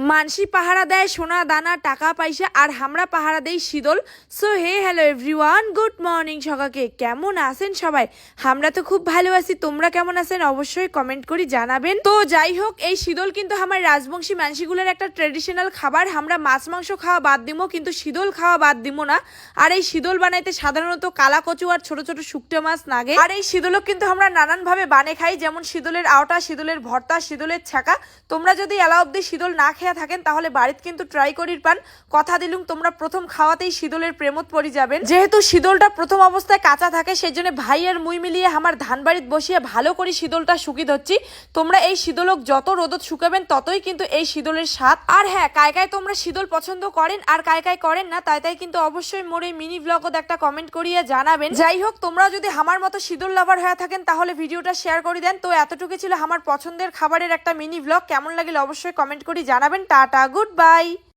মানসি পাহারা দেয়, সোনা, দানা, টাকা, পয়সা, আর আমরা পাহারা দেই শীতল। So hey hello everyone good morning সকাকে। কেমন আছেন সবাই? আমরা তো খুব ভালো আছি, তোমরা কেমন আছেন? অবশ্যই কমেন্ট করে জানাবেন। তো, যাই হোক, এই শীতল কিন্তু আমার রাজবংশী মানসিগুলোর একটা ট্রেডিশনাল খাবার। আমরা মাছ, মাংস খাওয়া বাদ দিব কিন্তু শীতল খাওয়া বাদ দিমো না। আর এই শীতল বানাইতে সাধারণত কালা কচু আর ছোট ছোট শুকটো মাছ লাগে। আর এই শীতলক কিন্তু আমরা নানান ভাবে বানে খাই, যেমন শীতলের আওটা, শীতলের ভর্তা, শীতলের ছাকা তোমরা যদি এলা অব্দি শীতল না খেয়ে থাকেন, তাহলে বাড়িতে কিন্তু ট্রাই করির পান। কথা দিলুম, তোমরা প্রথম খাওয়াতেই শীতলের প্রেমত পড়ি যাবেন। যেহেতু শীতলটা প্রথম অবস্থায় কাঁচা থাকে সেই জন্য ভাই আর মুই মিলিয়ে আমার ধান বাড়িত বসিয়ে ভালো করে শীতলটা শুকি ধরছি। তোমরা এই শীতলক যত রোদত শুকাবেন, ততই কিন্তু এই শীতলের স্বাদ। আর হ্যাঁ কায় কায় তোমরা শীতল পছন্দ করেন আর কায় কায় করেন না, তাই তাই কিন্তু অবশ্যই মোর এই মিনি ব্লগত একটা কমেন্ট করিয়ে জানাবেন। যাই হোক, তোমরা যদি আমার মতো শীতল লাভার হয়ে থাকেন, তাহলে ভিডিওটা শেয়ার করে দেন। তো এতটুকু ছিল আমার পছন্দের খাবারের একটা মিনি ব্লগ কেমন লাগলে অবশ্যই কমেন্ট করে জানাবেন। Tata. Goodbye.